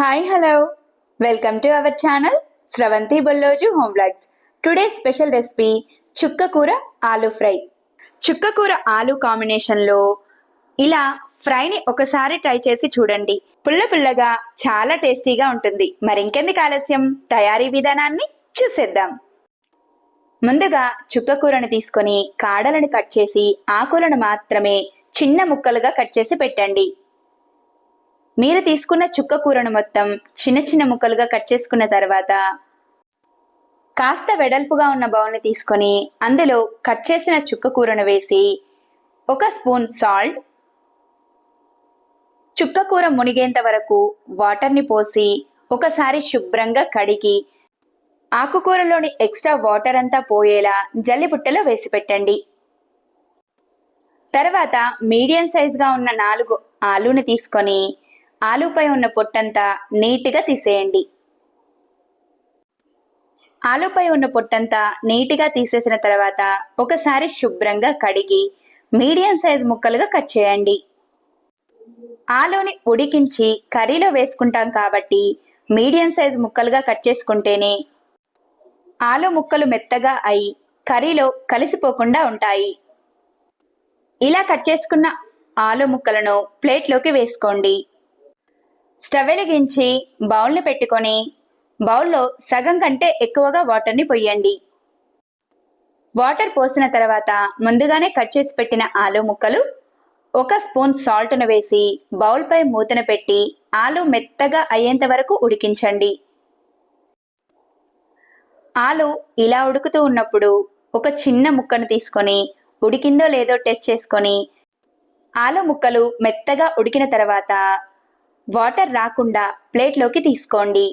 Hi hello welcome to our channel Sravanthi Bolloju home blogs today special recipe చుక్క కూర ఆలు fry చుక్క కూర ఆలు కాంబినేషన్లో ఇలా ఫ్రైని ఒకసారి ట్రై చేసి చూడండి. పుల్ల పుల్లగా చాలా టేస్టీగా ఉంటుంది. మరి ఇంకెందుకు ఆలస్యం? తయారీ విధానాన్ని చూసేద్దాం. ముందుగా చుక్క కూరను తీసుకొని కాడలను కట్ చేసి ఆకులను మాత్రమే చిన్న ముక్కలుగా కట్ చేసి పెట్టండి. మీరు తీసుకున్న చుక్క కూరను మొత్తం చిన్న చిన్న ముక్కలుగా కట్ చేసుకున్న తర్వాత కాస్త వెడల్పుగా ఉన్న బౌల్ని తీసుకొని అందులో కట్ చేసిన చుక్క కూరను వేసి ఒక స్పూన్ సాల్ట్ చుక్క కూర మునిగేంత వరకు వాటర్ని పోసి ఒకసారి శుభ్రంగా కడిగి ఆకుకూరలోని ఎక్స్ట్రా వాటర్ అంతా పోయేలా జల్లిబుట్టలో వేసి పెట్టండి. తర్వాత మీడియం సైజ్గా ఉన్న నాలుగు ఆలూని తీసుకొని ఆలుపై ఉన్న పొట్టంతా నీట్గా తీసేయండి. ఆలుపై ఉన్న పొట్టంతా నీట్గా తీసేసిన తర్వాత ఒకసారి శుభ్రంగా కడిగి మీడియం సైజ్ ముక్కలుగా కట్ చేయండి. ఆలుని ఉడికించి కర్రీలో వేసుకుంటాం కాబట్టి మీడియం సైజ్ ముక్కలుగా కట్ చేసుకుంటేనే ఆలు ముక్కలు మెత్తగా అయి కర్రీలో కలిసిపోకుండా ఉంటాయి. ఇలా కట్ చేసుకున్న ఆలు ముక్కలను ప్లేట్లోకి వేసుకోండి. స్టవ్ వెలిగించి బౌల్ని పెట్టుకొని బౌల్లో సగం కంటే ఎక్కువగా వాటర్ని పొయ్యండి. వాటర్ పోసిన తర్వాత ముందుగానే కట్ చేసి పెట్టిన ఆలు ముక్కలు ఒక స్పూన్ సాల్ట్ను వేసి బౌల్పై మూతను పెట్టి ఆలు మెత్తగా అయ్యేంత వరకు ఉడికించండి. ఆలు ఇలా ఉడుకుతూ ఉన్నప్పుడు ఒక చిన్న ముక్కను తీసుకొని ఉడికిందో లేదో టెస్ట్ చేసుకొని ఆలు ముక్కలు మెత్తగా ఉడికిన తర్వాత వాటర్ రాకుండా ప్లేట్లోకి తీసుకోండి.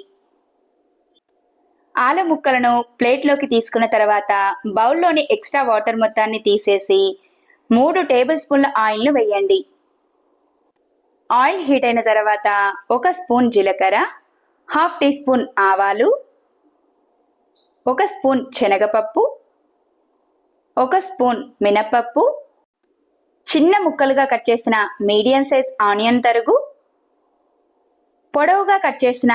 ఆల ముక్కలను ప్లేట్లోకి తీసుకున్న తర్వాత బౌల్లోని ఎక్స్ట్రా వాటర్ మొత్తాన్ని తీసేసి మూడు టేబుల్ స్పూన్ల ఆయిల్ను వేయండి. ఆయిల్ హీట్ అయిన తర్వాత ఒక స్పూన్ జీలకర్ర హాఫ్ టీ స్పూన్ ఆవాలు ఒక స్పూన్ శనగపప్పు ఒక స్పూన్ మినపప్పు చిన్న ముక్కలుగా కట్ చేసిన మీడియం సైజ్ ఆనియన్ తరుగు పొడవుగా కట్ చేసిన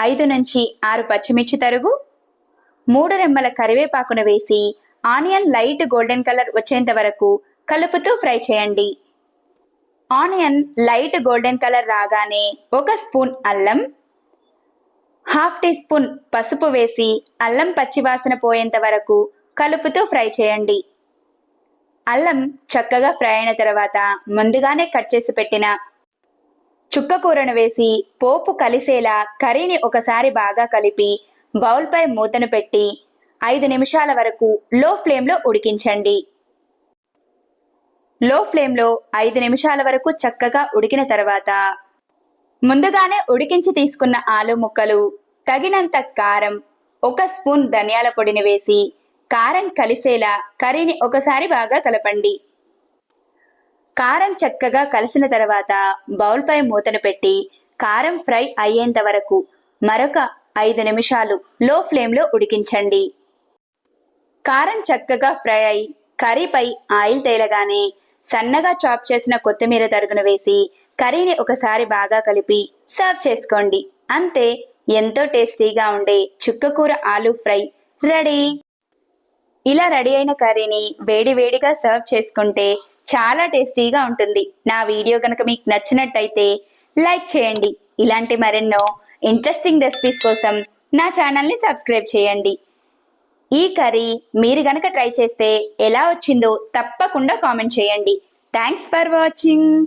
ఐదు నుంచి ఆరు పచ్చిమిర్చి తరుగు మూడు రెమ్మల కరివేపాకును వేసి ఆనియన్ లైట్ గోల్డెన్ కలర్ వచ్చేంత వరకు కలుపుతూ ఫ్రై చేయండి. ఆనియన్ లైట్ గోల్డెన్ కలర్ రాగానే ఒక స్పూన్ అల్లం హాఫ్ టీ స్పూన్ పసుపు వేసి అల్లం పచ్చివాసన పోయేంత వరకు కలుపుతూ ఫ్రై చేయండి. అల్లం చక్కగా ఫ్రై అయిన తర్వాత ముందుగానే కట్ చేసి పెట్టిన చుక్క కూరను వేసి పోపు కలిసేలా కర్రీని ఒకసారి బాగా కలిపి బౌల్పై మూతను పెట్టి ఐదు నిమిషాల వరకు లో ఫ్లేమ్లో ఉడికించండి. లో ఫ్లేమ్లో ఐదు నిమిషాల వరకు చక్కగా ఉడికిన తర్వాత ముందుగానే ఉడికించి తీసుకున్న ఆలు ముక్కలు తగినంత కారం ఒక స్పూన్ ధనియాల పొడిని వేసి కారం కలిసేలా కర్రీని ఒకసారి బాగా కలపండి. కారం చక్కగా కలిసిన తర్వాత బౌల్పై మూతను పెట్టి కారం ఫ్రై అయ్యేంత వరకు మరొక ఐదు నిమిషాలు లో ఫ్లేమ్లో ఉడికించండి. కారం చక్కగా ఫ్రై అయి కర్రీపై ఆయిల్ తేలగానే సన్నగా చాప్ చేసిన కొత్తిమీర తరుగును వేసి కర్రీని ఒకసారి బాగా కలిపి సర్వ్ చేసుకోండి. అంతే ఎంతో టేస్టీగా ఉండే చుక్కకూర ఆలు ఫ్రై రెడీ. ఇలా రెడీ అయిన కర్రీని వేడి వేడిగా సర్వ్ చేసుకుంటే చాలా టేస్టీగా ఉంటుంది. నా వీడియో కనుక మీకు నచ్చినట్టయితే లైక్ చేయండి. ఇలాంటి మరెన్నో ఇంట్రెస్టింగ్ రెసిపీస్ కోసం నా ఛానల్ని సబ్స్క్రైబ్ చేయండి. ఈ కర్రీ మీరు గనక ట్రై చేస్తే ఎలా వచ్చిందో తప్పకుండా కామెంట్ చేయండి. Thanks for watching